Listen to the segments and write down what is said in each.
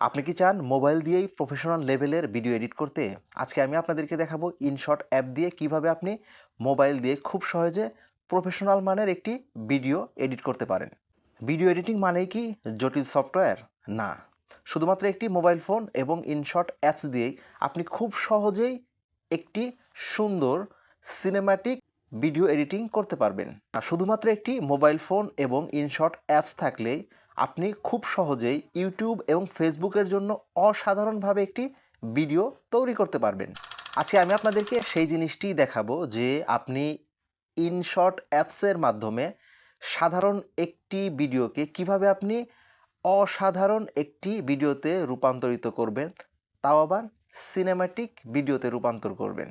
আপনি কি চান মোবাইল দিয়েই প্রফেশনাল লেভেলের ভিডিও এডিট করতে? আজকে আমি আপনাদেরকে দেখাবো ইনশর্ট অ্যাপ দিয়ে কীভাবে আপনি মোবাইল দিয়ে খুব সহজে প্রফেশনাল মানের একটি ভিডিও এডিট করতে পারেন। ভিডিও এডিটিং মানেই কি জটিল সফটওয়্যার না। শুধুমাত্র একটি মোবাইল ফোন এবং ইনশর্ট অ্যাপস দিয়েই আপনি খুব সহজেই একটি সুন্দর সিনেম্যাটিক ভিডিও এডিটিং করতে পারবেন। শুধুমাত্র একটি মোবাইল ফোন এবং ইনশর্ট অ্যাপস থাকলেই আপনি খুব সহজেই ইউটিউব এবং ফেসবুকের জন্য অসাধারণভাবে একটি ভিডিও তৈরি করতে পারবেন। আজকে আমি আপনাদেরকে সেই জিনিসটি দেখাবো যে আপনি ইনশর্ট অ্যাপসের মাধ্যমে সাধারণ একটি ভিডিওকে কীভাবে আপনি অসাধারণ একটি ভিডিওতে রূপান্তরিত করবেন, তাও আবার সিনেম্যাটিক ভিডিওতে রূপান্তর করবেন।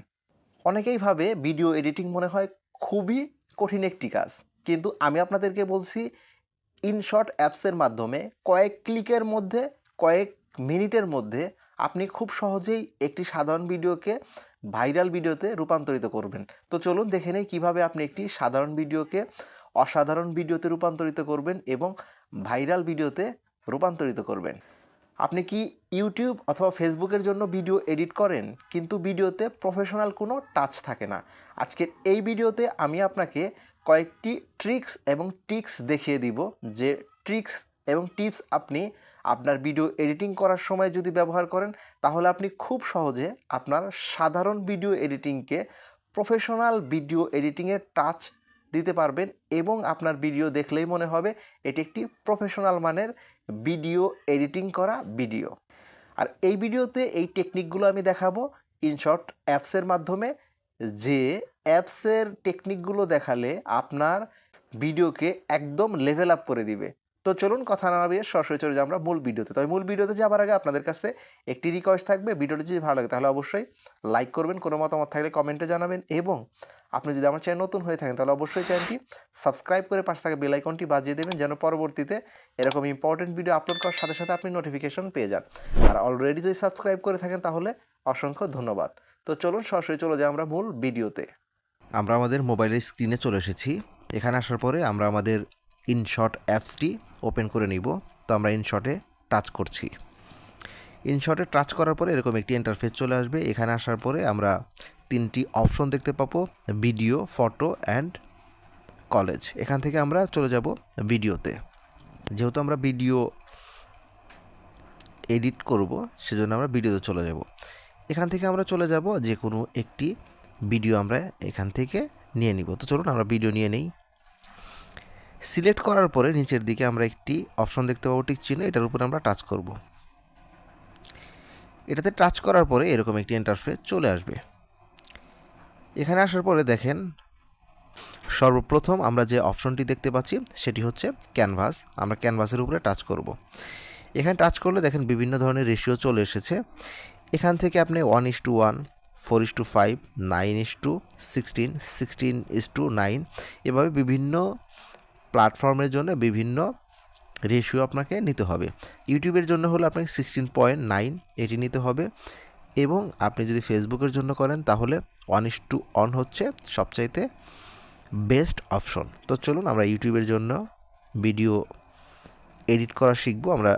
অনেকেই ভাবে ভিডিও এডিটিং মনে হয় খুবই কঠিন একটি কাজ, কিন্তু আমি আপনাদেরকে বলছি ইনশট অ্যাপসের মাধ্যমে কয়েক ক্লিকের মধ্যে, কয়েক মিনিটের মধ্যে আপনি খুব সহজেই একটি সাধারণ ভিডিওকে ভাইরাল ভিডিওতে রূপান্তরিত করবেন। তো চলুন দেখে নেই কীভাবে আপনি একটি সাধারণ ভিডিওকে অসাধারণ ভিডিওতে রূপান্তরিত করবেন এবং ভাইরাল ভিডিওতে রূপান্তরিত করবেন। আপনি কি ইউটিউব অথবা ফেসবুকের জন্য ভিডিও এডিট করেন? কিন্তু ভিডিওতে প্রফেশনাল কোনো টাচ থাকে না। আজকের এই ভিডিওতে আমি আপনাকে কয়েকটি ট্রিক্স এবং টিক্স দেখিয়ে দিব যে ট্রিক্স এবং টিপস আপনি আপনার ভিডিও এডিটিং করার সময় যদি ব্যবহার করেন, তাহলে আপনি খুব সহজে আপনার সাধারণ ভিডিও এডিটিংকে প্রফেশনাল ভিডিও এডিটিংয়ের টাচ দিতে পারবেন এবং আপনার ভিডিও দেখলেই মনে হবে এটি একটি প্রফেশনাল মানের ভিডিও এডিটিং করা ভিডিও। আর এই ভিডিওতে এই টেকনিকগুলো আমি দেখাবো। ইনশর্ট অ্যাপসের মাধ্যমে যে অ্যাপসের টেকনিকগুলো দেখালে আপনার ভিডিওকে একদম লেভেল আপ করে দিবে। তো চলুন কথা না বাড়িয়ে সরাসরি চলে যাই আমরা মূল ভিডিওতে। তবে মূল ভিডিওতে যাওয়ার আগে আপনাদের কাছে একটি রিকোয়েস্ট থাকবে। ভিডিওটি যদি ভালো লাগে তাহলে অবশ্যই লাইক করবেন, কোনো মতামত থাকলে কমেন্টে জানাবেন এবং আপনি যদি আমার চ্যানেল নতুন হয়ে থাকেন তাহলে অবশ্যই চ্যানেলটি সাবস্ক্রাইব করে পাশে থাকা বেল আইকনটি বাজিয়ে দেবেন যেন পরবর্তীতে এরকম ইম্পর্টেন্ট ভিডিও আপলোড করার সাথে সাথে আপনি নোটিফিকেশন পেয়ে যান। আর অলরেডি যদি সাবস্ক্রাইব করে থাকেন তাহলে অসংখ্য ধন্যবাদ। তো চলুন সরাসরি চলে যাই আমরা মূল ভিডিওতে। আমরা আমাদের মোবাইলের স্ক্রিনে চলে এসেছি। এখানে আসার পরে আমরা আমাদের ইনশট অ্যাপসটি ওপেন করে নিব। তো আমরা ইনশটে টাচ করছি। ইনশটে টাচ করার পরে এরকম একটি ইন্টারফেস চলে আসবে। এখানে আসার পরে আমরা তিনটি অপশন দেখতে পাবো ভিডিও ফটো অ্যান্ড কলেজ এখান থেকে আমরা চলে যাব ভিডিওতে যেহেতু আমরা ভিডিও এডিট করব, সেজন্য আমরা ভিডিওতে চলে যাব। এখান থেকে আমরা চলে যাব যে কোনো একটি ভিডিও আমরা এখান থেকে নিয়ে নিব। তো চলুন আমরা ভিডিও নিয়ে নেই। সিলেক্ট করার পরে নিচের দিকে আমরা একটি অপশন দেখতে পাবো টিক চিহ্ন, এটার উপরে আমরা টাচ করব। এটাতে টাচ করার পরে এরকম একটি ইন্টারফেস চলে আসবে। এখানে আসার পরে দেখেন, সর্বপ্রথম আমরা যে অপশনটি দেখতে পাচ্ছি, সেটি হচ্ছে ক্যানভাস আমরা ক্যানভাসের উপরে টাচ করব। এখানে টাচ করলে দেখেন বিভিন্ন ধরনের রেশিও চলে এসেছে। এখান থেকে আপনি one is to one four is to five nine is to sixteen sixteen is to nine এভাবে বিভিন্ন প্ল্যাটফর্মের জন্য বিভিন্ন রেশিও আপনাকে নিতে হবে। ইউটিউবের জন্য হলে আপনাকে সিক্সটিন পয়েন্ট নাইন এটি নিতে হবে। এবং আপনি যদি ফেসবুকের জন্য করেন, তাহলে ওয়ান ইস টু অন হচ্ছে সবচাইতে বেস্ট অপশন তো চলুন আমরা ইউটিউবের জন্য ভিডিও এডিট করা শিখব। আমরা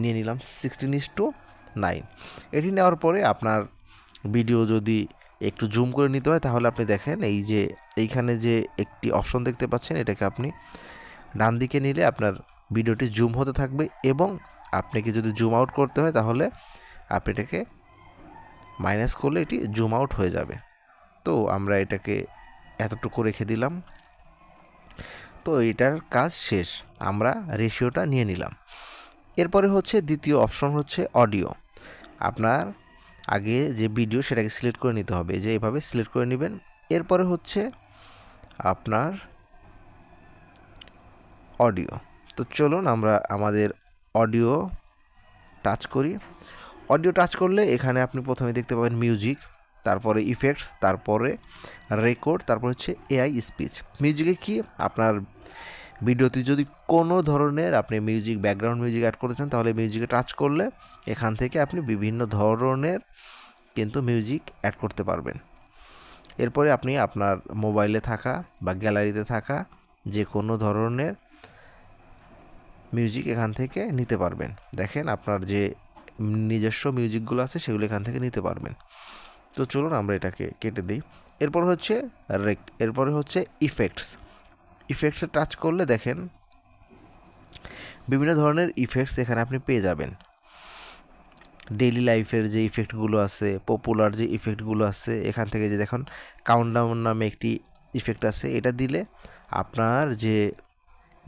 নিয়ে নিলাম সিক্সটিন ইস টু নাইন। এটি নেওয়ার পরে আপনার ভিডিও যদি একটু জুম করে নিতে হয়, তাহলে আপনি দেখেন এই যে এইখানে যে একটি অপশন দেখতে পাচ্ছেন, এটাকে আপনি ডান দিকে নিলে আপনার ভিডিওটি জুম হতে থাকবে এবং আপনাকে যদি জুম আউট করতে হয়, তাহলে আপনি এটাকে মাইনাস করলে এটি জুম আউট হয়ে যাবে। তো আমরা এটাকে এতটুকু রেখে দিলাম। তো এটার কাজ শেষ। আমরা রেশিওটা নিয়ে নিলাম। এরপরে হচ্ছে দ্বিতীয় অপশন হচ্ছে অডিও। আপনার আগে যে ভিডিও সেটাকে সিলেক্ট করে নিতে হবে, যে এভাবে সিলেক্ট করে নেবেন। এরপরে হচ্ছে আপনার অডিও। তো চলুন আমরা আমাদের অডিও টাচ করি। অডিও টাচ করলে এখানে আপনি প্রথমে দেখতে পাবেন মিউজিক, তারপরে ইফেক্টস, তারপরে রেকর্ড, তারপর হচ্ছে এআই স্পিচ। মিউজিকে কি? আপনার ভিডিওতে যদি কোনো ধরনের আপনি মিউজিক ব্যাকগ্রাউন্ড মিউজিক অ্যাড করতে চান, তাহলে মিউজিকে টাচ করলে এখান থেকে আপনি বিভিন্ন ধরনের কিন্তু মিউজিক অ্যাড করতে পারবেন। এরপরে আপনি আপনার মোবাইলে থাকা বা গ্যালারিতে থাকা যে কোনো ধরনের মিউজিক এখান থেকে নিতে পারবেন। দেখেন আপনার যে নিজস্ব মিউজিকগুলো আছে, সেগুলো এখান থেকে নিতে পারবেন। তো চলুন আমরা এটাকে কেটে দিই। এরপর হচ্ছে রেক এরপরে হচ্ছে ইফেক্টস ইফেক্টসে টাচ করলে দেখেন, বিভিন্ন ধরনের ইফেক্টস এখানে আপনি পেয়ে যাবেন। ডেইলি লাইফের যে ইফেক্টগুলো আছে পপুলার যে ইফেক্টগুলো আছে, এখান থেকে যে দেখুন কাউন্টডাউন নামে একটি ইফেক্ট আছে, এটা দিলে আপনার যে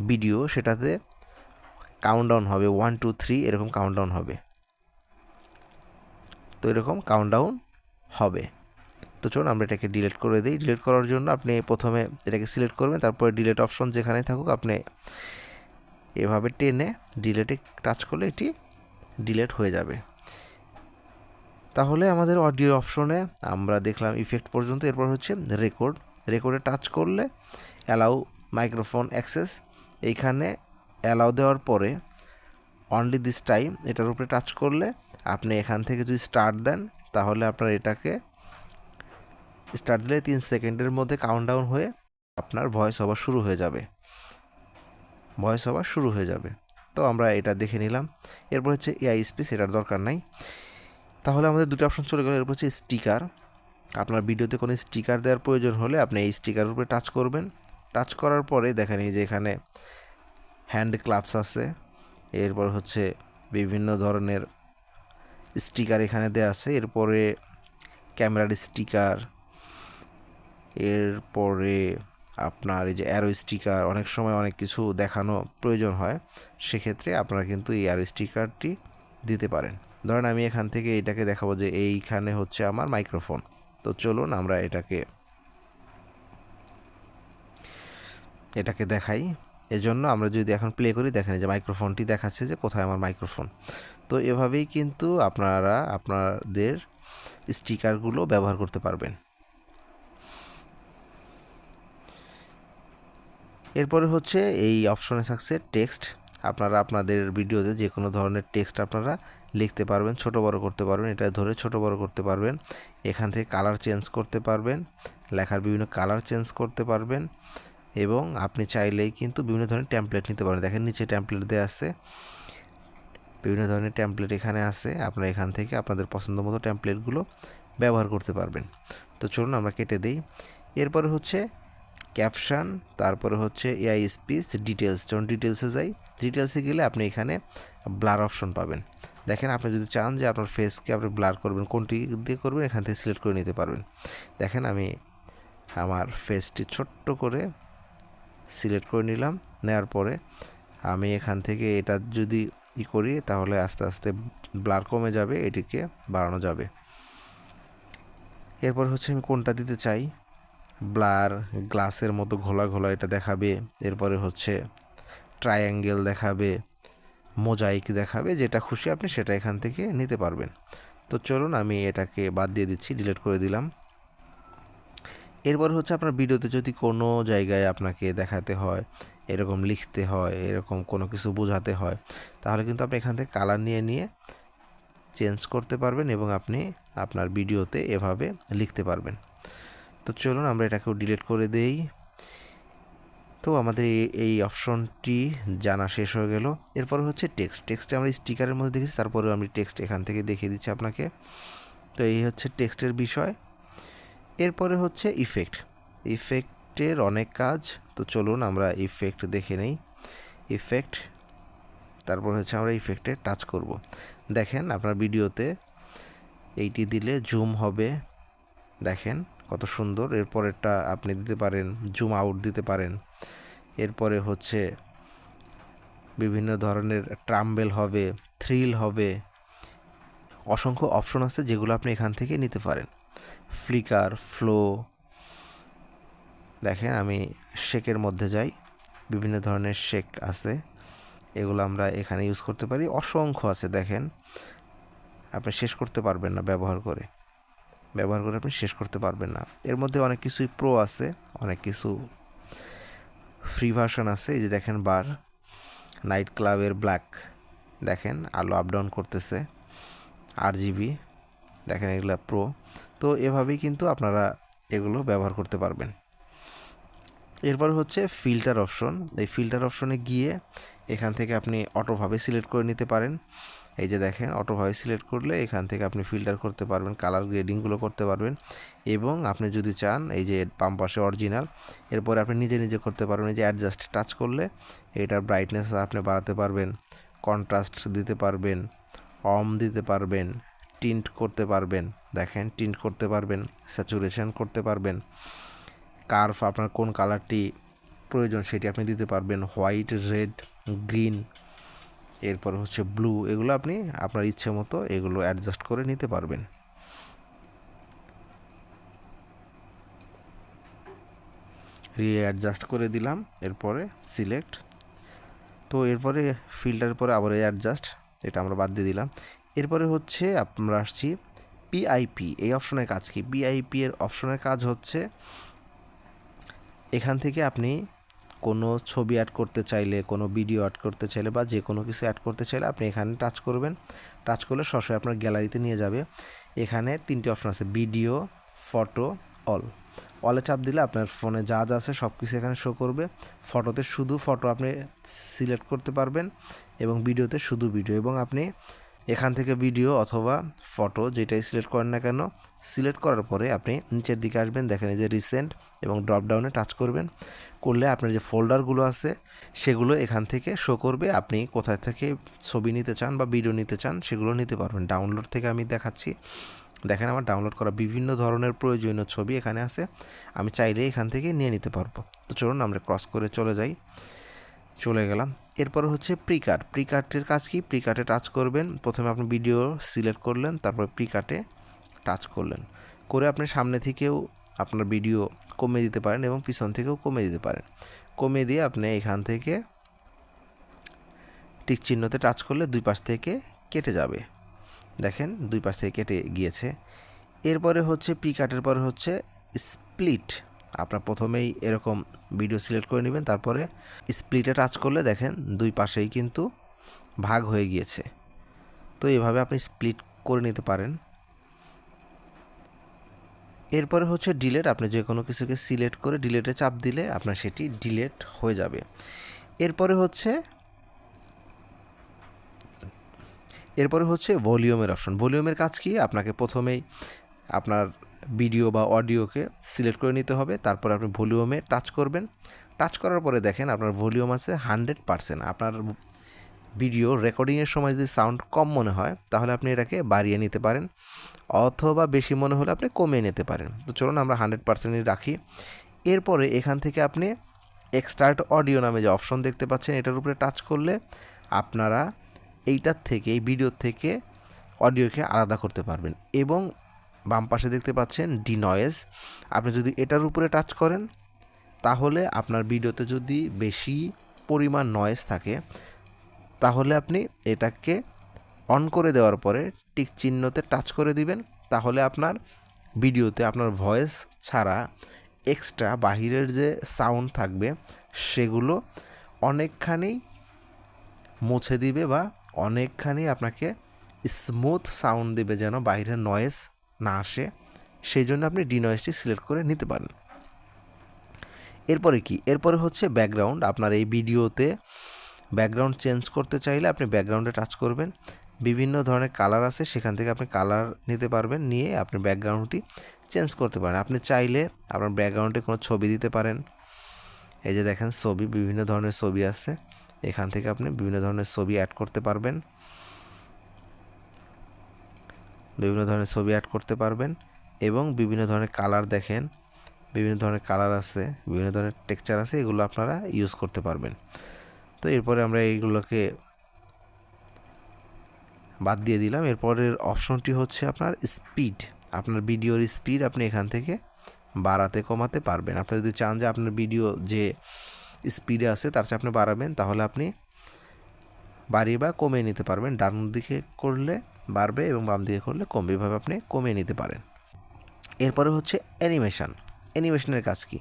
ভিডিও সেটাতে কাউন্টডাউন হবে ওয়ান টু থ্রি এরকম কাউন্টডাউন হবে। তো এরকম কাউন্টডাউন হবে। তো চলুন আমরা এটাকে ডিলিট করে দিই। ডিলিট করার জন্য আপনি প্রথমে এটাকে সিলেক্ট করবেন, তারপরে ডিলিট অপশন যেখানে থাকুক আপনি এভাবে টেনে ডিলেটে টাচ করলে এটি ডিলেট হয়ে যাবে। তাহলে আমাদের অডিও অপশনে আমরা দেখলাম ইফেক্ট পর্যন্ত, এরপর হচ্ছে রেকর্ড রেকর্ডে টাচ করলে অ্যালাউ মাইক্রোফোন অ্যাক্সেস এইখানে অ্যালাউ দেওয়ার পরে অনলি দিস টাইম এটার উপরে টাচ করলে আপনি এখান থেকে যদি স্টার্ট দেন, তাহলে আপনার এটাকে স্টার্ট দিলে তিন সেকেন্ডের মধ্যে কাউন্টডাউন হয়ে আপনার ভয়েস ওভার শুরু হয়ে যাবে। ভয়েস ওভার শুরু হয়ে যাবে। তো আমরা এটা দেখে নিলাম। এরপর হচ্ছে এআই স্পেস এটার দরকার নাই। তাহলে আমাদের দুটো অপশন চলে গেল। এরপর হচ্ছে স্টিকার আপনার ভিডিওতে কোনো স্টিকার দেওয়ার প্রয়োজন হলে আপনি এই স্টিকারের উপরে টাচ করবেন। টাচ করার পরে দেখেন এই যে এখানে হ্যান্ড ক্লাবস আছে। এরপর হচ্ছে বিভিন্ন ধরনের স্টিকার এখানে দেওয়া আছে। এরপরে ক্যামেরার স্টিকার এরপরে আপনার এই যে অ্যারো স্টিকার অনেক সময় অনেক কিছু দেখানো প্রয়োজন হয়, সেক্ষেত্রে আপনারা কিন্তু এই অ্যারো স্টিকারটি দিতে পারেন। ধরেন আমি এখান থেকে এটাকে দেখাবো যে এইখানে হচ্ছে আমার মাইক্রোফোন তো চলুন আমরা এটাকে এটাকে দেখাই। এজন্য আমরা যদি এখন প্লে করি, দেখেন যে মাইক্রোফোনটি দেখাচ্ছে যে কোথায় আমার মাইক্রোফোন তো এভাবেই কিন্তু আপনারা আপনাদের স্টিকারগুলো ব্যবহার করতে পারবেন। এরপরে হচ্ছে এই অপশনে থাকছে টেক্সট। আপনারা আপনাদের ভিডিওতে যে কোনো ধরনের টেক্সট আপনারা লিখতে পারবেন, ছোট বড় করতে পারবেন, এটা ধরে ছোট বড় করতে পারবেন। এখান থেকে কালার চেঞ্জ করতে পারবেন, লেখার বিভিন্ন কালার চেঞ্জ করতে পারবেন এবং আপনি চাইলেই কিন্তু বিভিন্ন ধরনের ট্যাম্পলেট নিতে পারবেন। দেখেন নিচে ট্যাম্পলেট দেওয়া আছে, বিভিন্ন ধরনের ট্যাম্পলেট এখানে আছে, আপনারা এখান থেকে আপনাদের পছন্দ মতো ট্যাম্পলেটগুলো ব্যবহার করতে পারবেন। তো চলুন আমরা কেটে দিই। এরপরে হচ্ছে ক্যাপশন তারপরে হচ্ছে এআই স্পিচ ডিটেলস যখন ডিটেলসে যাই ডিটেলসে গেলে আপনি এখানে ব্লার অপশন পাবেন। দেখেন আপনি যদি চান যে আপনার ফেসকে আপনি ব্লার করবেন, কোনটি দিয়ে করবেন, এখান থেকে সিলেক্ট করে নিতে পারবেন। দেখেন আমি আমার ফেসটি ছোট্ট করে সিলেক্ট করে নিলাম, নেওয়ার পরে আমি এখান থেকে এটা যদি ই করি, তাহলে আস্তে আস্তে ব্লার কমে যাবে, এটিকে বাড়ানো যাবে। এরপর হচ্ছে আমি কোনটা দিতে চাই? ব্লার গ্লাসের মতো ঘোলা ঘোলা এটা দেখাবে। এরপরে হচ্ছে ট্রায়াঙ্গেল দেখাবে, মোজাইক দেখাবে, যেটা খুশি আপনি সেটা এখান থেকে নিতে পারবেন। তো চলুন আমি এটাকে বাদ দিয়ে দিচ্ছি, ডিলিট করে দিলাম। এরপর হচ্ছে আপনার ভিডিওতে যদি কোনো জায়গায় আপনাকে দেখাতে হয়, এরকম লিখতে হয়, এরকম কোনো কিছু বোঝাতে হয়, তাহলে কিন্তু আপনি এখান থেকে কালার নিয়ে নিয়ে চেঞ্জ করতে পারবেন এবং আপনি আপনার ভিডিওতে এভাবে লিখতে পারবেন। তো চলুন আমরা এটাকেও ডিলিট করে দেই। তো আমাদের এই- অপশনটি জানা শেষ হয়ে গেল। এরপর হচ্ছে টেক্সট টেক্সটে আমরা স্টিকারের মধ্যে দেখেছি তারপরে আমি টেক্সট এখান থেকে দেখিয়ে দিচ্ছি আপনাকে। তো এই হচ্ছে টেক্সটের বিষয়। এরপরে হচ্ছে ইফেক্ট ইফেক্টের অনেক কাজ। তো চলুন আমরা ইফেক্ট দেখে নেই। ইফেক্ট তারপর হচ্ছে আমরা ইফেক্টে টাচ করব। দেখেন আপনার ভিডিওতে এইটি দিলে জুম হবে। দেখেন। কত সুন্দর। এরপরেরটা আপনি দিতে পারেন জুম আউট দিতে পারেন। এরপরে হচ্ছে বিভিন্ন ধরনের ট্রাম্বেল হবে থ্রিল হবে। অসংখ্য অপশন আছে যেগুলো আপনি এখান থেকে নিতে পারেন। ফ্লিকার ফ্লো দেখেন আমি শেকের মধ্যে যাই, বিভিন্ন ধরনের শেক আছে। এগুলো আমরা এখানে ইউজ করতে পারি। অসংখ্য আছে, দেখেন। আপনি শেষ করতে পারবেন না ব্যবহার করে। ব্যবহার করে আপনি শেষ করতে পারবেন না। এর মধ্যে অনেক কিছুই প্রো আছে, অনেক কিছু ফ্রি ভার্সন আছে। এই যে দেখেন বার নাইট ক্লাবের ব্ল্যাক দেখেন আলো আপ ডাউন করতেছে আর জিবি দেখেন এগুলো প্রো তো এভাবেই কিন্তু আপনারা এগুলো ব্যবহার করতে পারবেন। এরপর হচ্ছে ফিল্টার অপশন এই ফিল্টার অপশনে গিয়ে এখান থেকে আপনি অটোভাবে সিলেক্ট করে নিতে পারেন। এই যে দেখেন, অটোভাবে সিলেক্ট করলে এখান থেকে আপনি ফিল্টার করতে পারবেন, কালার গ্রেডিংগুলো করতে পারবেন এবং আপনি যদি চান এই যে বাম পাশে অরিজিনাল, এরপরে আপনি নিজে নিজে করতে পারবেন। এই যে অ্যাডজাস্ট টাচ করলে এটার ব্রাইটনেস আপনি বাড়াতে পারবেন কন্ট্রাস্ট দিতে পারবেন অম দিতে পারবেন টিন্ট করতে পারবেন, দেখেন টিন্ট করতে পারবেন স্যাচুরেশন করতে পারবেন কার্ভ আপনার কোন কালারটি প্রয়োজন সেটি আপনি দিতে পারবেন হোয়াইট রেড গ্রিন, এরপর হচ্ছে ব্লু, এগুলো আপনি আপনার ইচ্ছে মতো এগুলো অ্যাডজাস্ট করে নিতে পারবেন। রিঅ্যাডজাস্ট করে দিলাম, এরপরে সিলেক্ট তো এরপরে ফিল্টারের পরে আবার অ্যাডজাস্ট এটা আমরা বাদ দিয়ে দিলাম। এরপরে হচ্ছে আমরা আসছি পিআইপি এই অপশনের কাজ কি? পিআইপি এর অপশনের কাজ হচ্ছে, এখান থেকে আপনি কোনো ছবি অ্যাড করতে চাইলে, কোনো ভিডিও অ্যাড করতে চাইলে বা যে কোনো কিছু অ্যাড করতে চাইলে আপনি এখানে টাচ করবেন। টাচ করলে সরাসরি আপনার গ্যালারিতে নিয়ে যাবে। এখানে তিনটি অপশন আছে ভিডিও ফটো অল অলে চাপ দিলে আপনার ফোনে যা যা আছে সব কিছু এখানে শো করবে। ফটোতে শুধু ফটো আপনি সিলেক্ট করতে পারবেন এবং ভিডিওতে শুধু ভিডিও এবং আপনি এখান থেকে ভিডিও অথবা ফটো যেটাই সিলেক্ট করেন না কেন, সিলেক্ট করার পরে আপনি নিচের দিকে আসবেন, দেখেন এই যে রিসেন্ট এবং ড্রপ ডাউনে টাচ করবেন। করলে আপনার যে ফোল্ডারগুলো আছে, সেগুলো এখান থেকে শো করবে। আপনি কোথায় থেকে ছবি নিতে চান বা ভিডিও নিতে চান, সেগুলো নিতে পারবেন। ডাউনলোড থেকে আমি দেখাচ্ছি। দেখেন আমার ডাউনলোড করা বিভিন্ন ধরনের প্রয়োজনীয় ছবি এখানে আছে। আমি চাইলে এখান থেকে নিয়ে নিতে পারব। তো চলুন আমরা ক্রস করে চলে যাই। চলে গেলাম। এরপর হচ্ছে প্রিকাট প্রিকাটের কাজ কি? প্রিকাটে টাচ করবেন। প্রথমে আপনি ভিডিও সিলেক্ট করলেন, তারপর প্রিকাটে টাচ করলেন। করে আপনি সামনে থেকেও আপনার ভিডিও কমিয়ে দিতে পারেন এবং পিছন থেকেও কমিয়ে দিতে পারেন। কমিয়ে দিয়ে আপনি এখান থেকে টিক চিহ্নতে টাচ করলে দুই পাশ থেকে কেটে যাবে। দেখেন, দুই পাশ থেকে কেটে গিয়েছে। এরপরে হচ্ছে পি কাটের পরে হচ্ছে স্প্লিট আপনার প্রথমেই এরকম ভিডিও সিলেক্ট করে নেবেন, তারপরে স্প্লিটে টাচ করলে দেখেন দুই পাশেই কিন্তু ভাগ হয়ে গিয়েছে। তো এভাবে আপনি স্প্লিট করে নিতে পারেন। এরপরে হচ্ছে ডিলেট আপনি যে কোনো কিছুকে সিলেক্ট করে ডিলেটে চাপ দিলে আপনার সেটি ডিলেট হয়ে যাবে। এরপরে হচ্ছে এরপরে হচ্ছে ভলিউমের অপশন ভলিউমের কাজ কি? আপনাকে প্রথমেই আপনার ভিডিও বা অডিওকে সিলেক্ট করে নিতে হবে। তারপর আপনি ভলিউমে টাচ করবেন। টাচ করার পরে দেখেন আপনার ভলিউম আছে হান্ড্রেড পারসেন্ট। আপনার ভিডিও রেকর্ডিংয়ের সময় যদি সাউন্ড কম মনে হয়, তাহলে আপনি এটাকে বাড়িয়ে নিতে পারেন। অথবা বেশি মনে হলে আপনি কমিয়ে নিতে পারেন। তো চলুন আমরা হান্ড্রেড পার্সেন্টই রাখি। এরপরে এখান থেকে আপনি এক্সট্রার্ট অডিও নামে যে অপশন দেখতে পাচ্ছেন, এটার উপরে টাচ করলে আপনারা এইটার থেকে, এই ভিডিওর থেকে অডিওকে আলাদা করতে পারবেন। এবং বাম পাশে দেখতে পাচ্ছেন ডি নয়েজ। আপনি যদি এটার উপরে টাচ করেন, তাহলে আপনার ভিডিওতে যদি বেশি পরিমাণ নয়েজ থাকে, তাহলে আপনি এটাকে অন করে দেওয়ার পরে টিক চিহ্নতে টাচ করে দিবেন। তাহলে আপনার ভিডিওতে আপনার ভয়েস ছাড়া এক্সট্রা বাহিরের যে সাউন্ড থাকবে, সেগুলো অনেকখানি মুছে দিবে বা অনেকখানি আপনাকে স্মুথ সাউন্ড দেবে যেন বাইরের নয়েজ না আসে, সেই জন্য আপনি ডি নয়েজটি সিলেক্ট করে নিতে পারেন। এরপরে কি? এরপরে হচ্ছে ব্যাকগ্রাউন্ড। আপনার এই ভিডিওতে ব্যাকগ্রাউন্ড চেঞ্জ করতে চাইলে আপনি ব্যাকগ্রাউন্ডে টাচ করবেন। বিভিন্ন ধরনের কালার আছে, সেখান থেকে আপনি কালার নিতে পারবেন, নিয়ে আপনি ব্যাকগ্রাউন্ডটি চেঞ্জ করতে পারেন। আপনি চাইলে আপনার ব্যাকগ্রাউন্ডে কোনো ছবি দিতে পারেন। এই যে দেখেন ছবি, বিভিন্ন ধরনের ছবি আছে। এখান থেকে আপনি বিভিন্ন ধরনের ছবি অ্যাড করতে পারবেন। বিভিন্ন ধরনের ছবি অ্যাড করতে পারবেন এবং বিভিন্ন ধরনের কালার দেখেন, বিভিন্ন ধরনের কালার আছে, বিভিন্ন ধরনের টেক্সচার আছে, এগুলো আপনারা ইউজ করতে পারবেন। তো এরপরে আমরা এইগুলোকে বাদ দিয়ে দিলাম। এরপরের অপশনটি হচ্ছে আপনার স্পিড আপনার ভিডিওর স্পিড আপনি এখান থেকে বাড়াতে কমাতে পারবেন। আপনি যদি চান যে আপনার ভিডিও যে স্পিডে আছে তার চেয়ে আপনি বাড়াবেন, তাহলে আপনি বাড়িয়ে বা কমিয়ে নিতে পারবেন। ডান দিকে করলে বাড়বে এবং বাম দিকে করলে কমবে। এভাবে আপনি কমিয়ে নিতে পারেন। এরপরে হচ্ছে অ্যানিমেশন। অ্যানিমেশনের কাজ কি?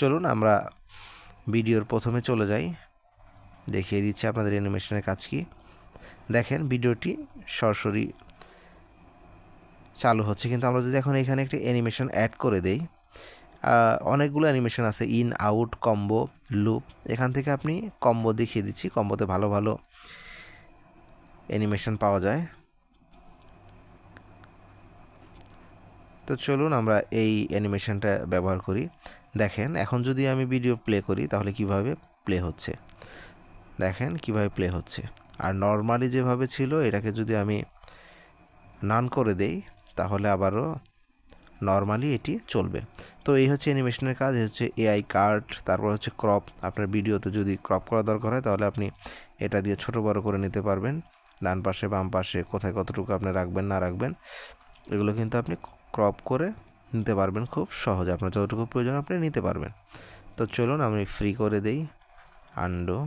চলুন আমরা ভিডিওর প্রথমে চলে যাই। দেখিয়ে দিচ্ছি আপনাদের অ্যানিমেশনের কাজ কি। দেখেন, ভিডিওটি সরাসরি চালু হচ্ছে। কিন্তু আমরা যদি এখন এখানে একটি অ্যানিমেশন অ্যাড করে দেই অনেকগুলো অ্যানিমেশন আছে। In, out, combo, loop. এখান থেকে আপনি কম্বো দেখিয়ে দিচ্ছি। কম্বোতে ভালো ভালো অ্যানিমেশন পাওয়া যায়। তো চলুন আমরা এই অ্যানিমেশনটা ব্যবহার করি। দেখেন, এখন যদি আমি ভিডিও প্লে করি, তাহলে কীভাবে প্লে হচ্ছে? দেখেন, কীভাবে প্লে হচ্ছে। আর নর্মালি যেভাবে ছিল, এটাকে যদি আমি নান করে দেই, তাহলে আবারও নর্মালি এটি চলবে। তো এই হচ্ছে অ্যানিমেশনের কাজ হচ্ছে এআই কার্ড তারপর হচ্ছে ক্রপ আপনার ভিডিওতে যদি ক্রপ করা দরকার হয়, তাহলে আপনি এটা দিয়ে ছোট বড় করে নিতে পারবেন। ডান পাশে, বাম পাশে, কোথায় কতটুকু আপনি রাখবেন, না রাখবেন, এগুলো কিন্তু আপনি ক্রপ করে নিতে পারবেন খুব সহজে। আপনার যতটুকু প্রয়োজন আপনি নিতে পারবেন। তো চলুন আমি ফ্রি করে দেই। আন্ডো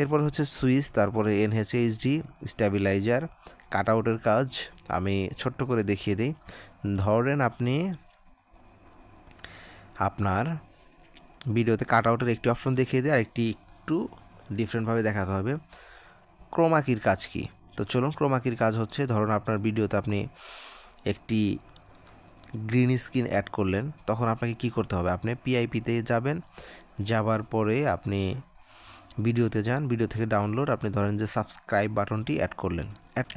এরপর হচ্ছে সুইচ, তারপরে এনএচএইচডি স্ট্যাবিলাইজার কাট আউটের কাজ আমি ছোট্ট করে দেখিয়ে দিই। ধরেন আপনি আপনার ভিডিওতে কাট আউটের একটি অপশন দেখিয়ে দিই আর একটি একটু ডিফারেন্টভাবে দেখাতে হবে। ক্রোমাকির কাজ কি? তো চলুন, ক্রোমাকির কাজ হচ্ছে, ধরুন আপনার ভিডিওতে আপনি একটি গ্রিন স্ক্রিন অ্যাড করলেন, তখন আপনাকে কি করতে হবে? আপনি পিআইপিতে যাবেন, যাবার পরে আপনি ভিডিওতে যান, ভিডিও থেকে ডাউনলোড আপনি ধরেন যে সাবস্ক্রাইব বাটনটি অ্যাড করলেন।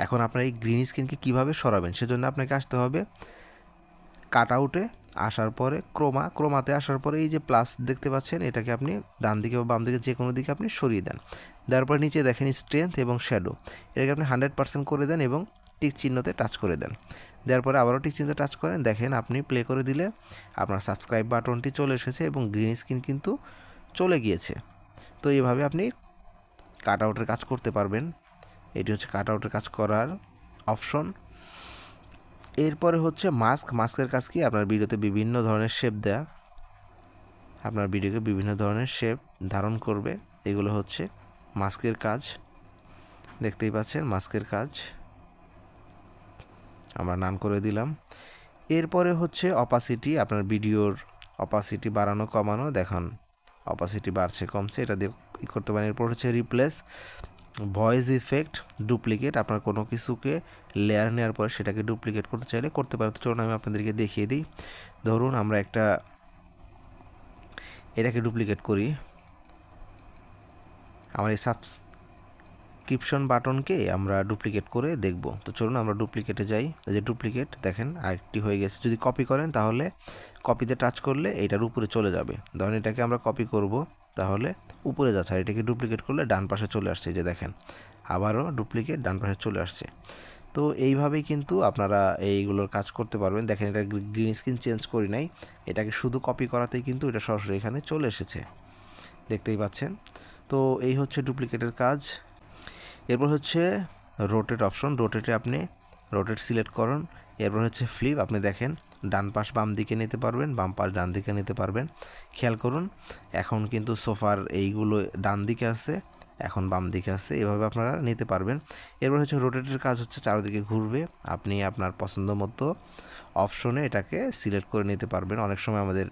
এখন আপনার এই গ্রিন স্ক্রিনকে কীভাবে সরাবেন, সেজন্য আপনাকে আসতে হবে কাট আউটে আসার পরে ক্রোমা, ক্রোমাতে আসার পরে এই যে প্লাস দেখতে পাচ্ছেন, এটাকে আপনি ডান দিকে বা বাম দিকে যে কোনো দিকে আপনি সরিয়ে দেন। দেওয়ার পরে নিচে দেখেন স্ট্রেংথ এবং শ্যাডো এটাকে আপনি হান্ড্রেড পার্সেন্ট করে দেন এবং টিক চিহ্নতে টাচ করে দেন। দেওয়ার পরে আবারও টিক চিহ্নতে টাচ করেন। দেখেন আপনি প্লে করে দিলে আপনার সাবস্ক্রাইব বাটনটি চলে এসেছে এবং গ্রিন স্ক্রিন কিন্তু চলে গিয়েছে। তো এইভাবে আপনি কাট আউটের কাজ করতে পারবেন। এটি হচ্ছে কাট আউটের কাজ করার অপশন এরপরে হচ্ছে মাস্ক মাস্কের কাজ কি? আপনার ভিডিওতে বিভিন্ন ধরনের শেপ দেয়া। আপনার ভিডিওকে বিভিন্ন ধরনের শেপ ধারণ করবে। এগুলো হচ্ছে মাস্কের কাজ। দেখতেই পাচ্ছেন মাস্কের কাজ। আমরা নান করে দিলাম। এরপরে হচ্ছে অপাসিটি আপনার ভিডিওর অপাসিটি বাড়ানো, কমানো। দেখান অপাসিটি বাড়ছে, কমছে, এটা দিয়ে করতে পারেন। এরপর হচ্ছে রিপ্লেস ভয়েস ইফেক্ট, ডুপ্লিকেট, আপনার কোনো কিছুকে লেয়ার নেওয়ার পরে সেটাকে ডুপ্লিকেট করতে চাইলে করতে পারেন। তো চলুন আমি আপনাদেরকে দেখিয়ে দিই। ধরুন আমরা একটা এটাকে ডুপ্লিকেট করি। আমার এই সাবস্ক্রিপশন বাটনকে আমরা ডুপ্লিকেট করে দেখব। তো চলুন আমরা ডুপ্লিকেটে যাই। যে ডুপ্লিকেট, দেখেন আরেকটি হয়ে গেছে। যদি কপি করেন তাহলে কপিতে টাচ করলে এটার উপরে চলে যাবে। ধরুন এটাকে আমরা কপি করব। তাহলে উপরে যাচ্ছে আর এটাকে ডুপ্লিকেট করলে ডান পাশে চলে আসছে যে দেখেন। আবারও ডুপ্লিকেট ডান পাশে চলে আসছে। তো এইভাবেই কিন্তু আপনারা এইগুলোর কাজ করতে পারবেন। দেখেন এটা গ্রিন স্ক্রিন চেঞ্জ করি নাই। এটাকে শুধু কপি করাতেই কিন্তু এটা সরাসরি এখানে চলে এসেছে। দেখতেই পাচ্ছেন? তো এই হচ্ছে ডুপ্লিকেটের কাজ। এরপর হচ্ছে রোটেট অপশন রোটেটে আপনি রোটেট সিলেক্ট করুন। এরপর হচ্ছে ফ্লিপ আপনি দেখেন ডান পাশ বাম দিকে নিতে পারবেন, বাম পাশ ডান দিকে নিতে পারবেন। খেয়াল করুন, এখন কিন্তু সোফার এইগুলো ডান দিকে আছে, এখন বাম দিকে আছে, এভাবে আপনারা নিতে পারবেন। এরপর হচ্ছে রোটেটের কাজ হচ্ছে চারিদিকে ঘুরবে, আপনি আপনার পছন্দ মতো অপশনে এটাকে সিলেক্ট করে নিতে পারবেন। অনেক সময় আমাদের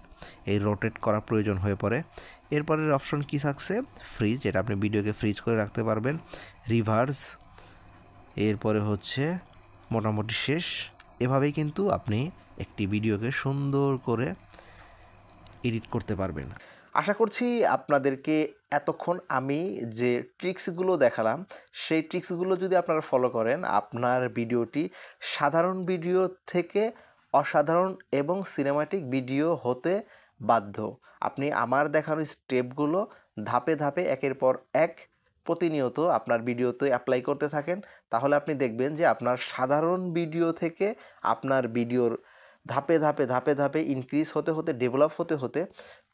এই রোটেট করার প্রয়োজন হয়ে পড়ে। এরপরের অপশন কি থাকছে? ফ্রিজ এটা আপনি ভিডিওকে ফ্রিজ করে রাখতে পারবেন। রিভার্স, এরপরে হচ্ছে মোটামুটি শেষ। এভাবেই কিন্তু আপনি একটি ভিডিওকে সুন্দর করে এডিট করতে পারবেন। আশা করছি আপনাদেরকে এতক্ষণ আমি যে ট্রিক্সগুলো দেখালাম, সেই ট্রিক্সগুলো যদি আপনারা ফলো করেন, আপনার ভিডিওটি সাধারণ ভিডিও থেকে অসাধারণ এবং সিনেমাটিক ভিডিও হতে বাধ্য। আপনি আমার দেখানো স্টেপগুলো ধাপে ধাপে একের পর এক প্রতিনিয়ত আপনার ভিডিওতে অ্যাপ্লাই করতে থাকেন। তাহলে আপনি দেখবেন যে আপনার সাধারণ ভিডিও থেকে আপনার ভিডিওর ধাপে ধাপে ধাপে ধাপে ইনক্রিজ হতে হতে ডেভেলপ হতে হতে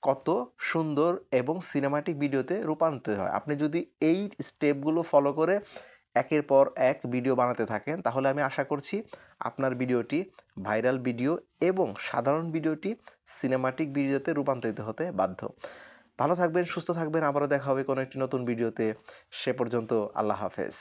কত সুন্দর এবং সিনেমাটিক ভিডিওতে রূপান্তরিত হয়। আপনি যদি এই স্টেপগুলো ফলো করে একের পর এক ভিডিও বানাতে থাকেন, তাহলে আমি আশা করছি আপনার ভিডিওটি ভাইরাল ভিডিও এবং সাধারণ ভিডিওটি সিনেমাটিক ভিডিওতে রূপান্তরিত হতে বাধ্য। ভালো থাকবেন, সুস্থ থাকবেন, আবারও দেখা হবে কোনো একটি নতুন ভিডিওতে। সে পর্যন্ত আল্লাহ হাফেজ।